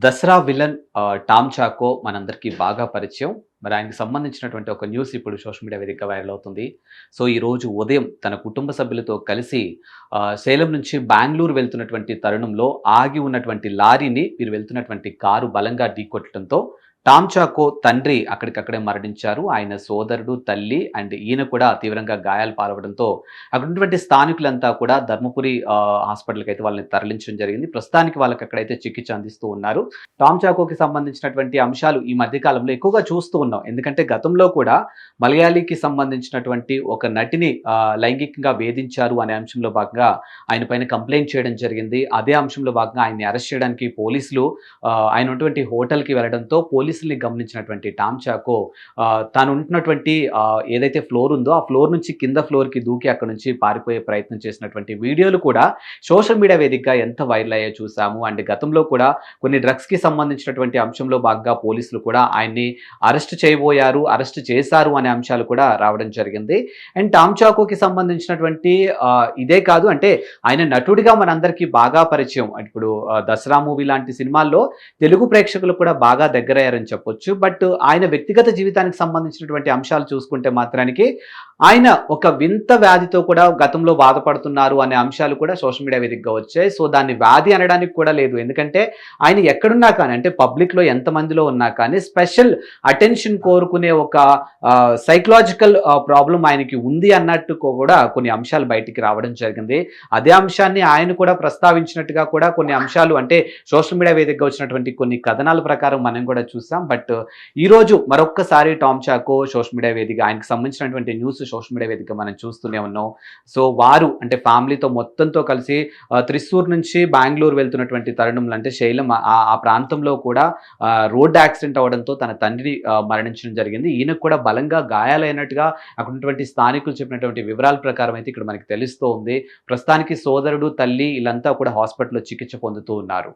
Dasara villain Tom Chacko మనందరికీ బాగా పరిచయం. మరి ఆయనకి సంబంధించినటువంటి ఒక న్యూస్ ఇప్పుడు సోషల్ మీడియా వేదికగా వైరల్ అవుతుంది. సో ఈ రోజు ఉదయం తన కుటుంబ సభ్యులతో కలిసి సేలం నుంచి బెంగళూరు వెళ్తున్నటువంటి తరుణంలో ఆగి ఉన్నటువంటి లారీని వీరు వెళ్తున్నటువంటి కారు బలంగా ఢీకొట్టడంతో టామ్ చాకో తండ్రి అక్కడికక్కడే మరణించారు. ఆయన సోదరుడు తల్లి అండ్ ఈయన కూడా తీవ్రంగా గాయాలు పాలవడంతో అక్కడ ఉన్నటువంటి స్థానికులంతా కూడా ధర్మపురి హాస్పిటల్కి అయితే వాళ్ళని తరలించడం జరిగింది. ప్రస్తుతానికి వాళ్ళకి అక్కడైతే చికిత్స అందిస్తూ ఉన్నారు. టామ్చాకోకి సంబంధించినటువంటి అంశాలు ఈ మధ్యకాలంలో ఎక్కువగా చూస్తూ ఉన్నాం. ఎందుకంటే గతంలో కూడా మలయాళీకి సంబంధించినటువంటి ఒక నటిని లైంగికంగా వేధించారు అనే అంశంలో భాగంగా ఆయన పైన కంప్లైంట్ చేయడం జరిగింది. అదే అంశంలో భాగంగా ఆయన్ని అరెస్ట్ చేయడానికి పోలీసులు ఆయన ఉన్నటువంటి హోటల్కి వెళ్ళడంతో పోలీసుల్ని గమనించినటువంటి టామ్ చాకో తాను ఉంటున్నటువంటి ఏదైతే ఫ్లోర్ ఉందో ఆ ఫ్లోర్ నుంచి కింద ఫ్లోర్కి దూకి అక్కడ నుంచి పారిపోయే ప్రయత్నం చేసినటువంటి వీడియోలు కూడా సోషల్ మీడియా వేదికగా ఎంత వైరల్ అయ్యో చూసాము. అండ్ గతంలో కూడా కొన్ని డ్రగ్స్కి సంబంధించినటువంటి అంశంలో భాగంగా పోలీసులు కూడా ఆయన్ని అరెస్ట్ చేయబోయారు అరెస్ట్ చేశారు అనే అంశాలు కూడా రావడం జరిగింది. అండ్ టామ్ చాకోకి సంబంధించినటువంటి ఇదే కాదు అంటే ఆయన నటుడిగా మనందరికీ బాగా పరిచయం. ఇప్పుడు దసరా మూవీ లాంటి సినిమాల్లో తెలుగు ప్రేక్షకులు కూడా బాగా దగ్గరయ్యారని చెప్పొచ్చు. బట్ ఆయన వ్యక్తిగత జీవితానికి సంబంధించినటువంటి అంశాలు చూసుకుంటే మాత్రానికి ఆయన ఒక వింత వ్యాధితో కూడా గతంలో బాధపడుతున్నారు అనే అంశాలు కూడా సోషల్ మీడియా వేదికగా వచ్చాయి. సో దాన్ని వ్యాధి అనడానికి కూడా లేదు. ఎందుకంటే ఆయన ఎక్కడున్నా కానీ అంటే పబ్లిక్లో ఎంతమందిలో ఉన్నా కానీ స్పెషల్ అటెన్షన్ కోరుకునే ఒక సైకలాజికల్ ప్రాబ్లం ఆయనకి ఉంది అన్నట్టు కూడా కొన్ని అంశాలు బయటికి రావడం జరిగింది. అదే అంశాన్ని ఆయన కూడా ప్రస్తావించినట్టుగా కూడా కొన్ని అంశాలు అంటే సోషల్ మీడియా వేదికగా వచ్చినటువంటి కొన్ని కథనాల ప్రకారం మనం కూడా చూసాం. బట్ ఈరోజు మరొక్కసారి టామ్ చాకో సోషల్ మీడియా వేదిక ఆయనకు సంబంధించినటువంటి న్యూస్ సోషల్ మీడియా వేదిక మనం చూస్తూనే ఉన్నాం. సో వారు అంటే ఫ్యామిలీతో మొత్తంతో కలిసి త్రిశూర్ నుంచి బెంగళూరు వెళ్తున్నటువంటి తరుణంలో అంటే శైలం ఆ ఆ ప్రాంతంలో కూడా రోడ్డు రోడ్ యాక్సిడెంట్ అవడంతో తన తండ్రిని మరణించడం జరిగింది. ఈయనకు కూడా బలంగా గాయాలైనట్టుగా అక్కడ ఉన్నటువంటి స్థానికులు చెప్పినటువంటి వివరాల ప్రకారం అయితే ఇక్కడ మనకి తెలుస్తూ ఉంది ప్రస్తుతానికి సోదరుడు తల్లి వీళ్ళంతా కూడా హాస్పిటల్లో చికిత్స పొందుతూ ఉన్నారు.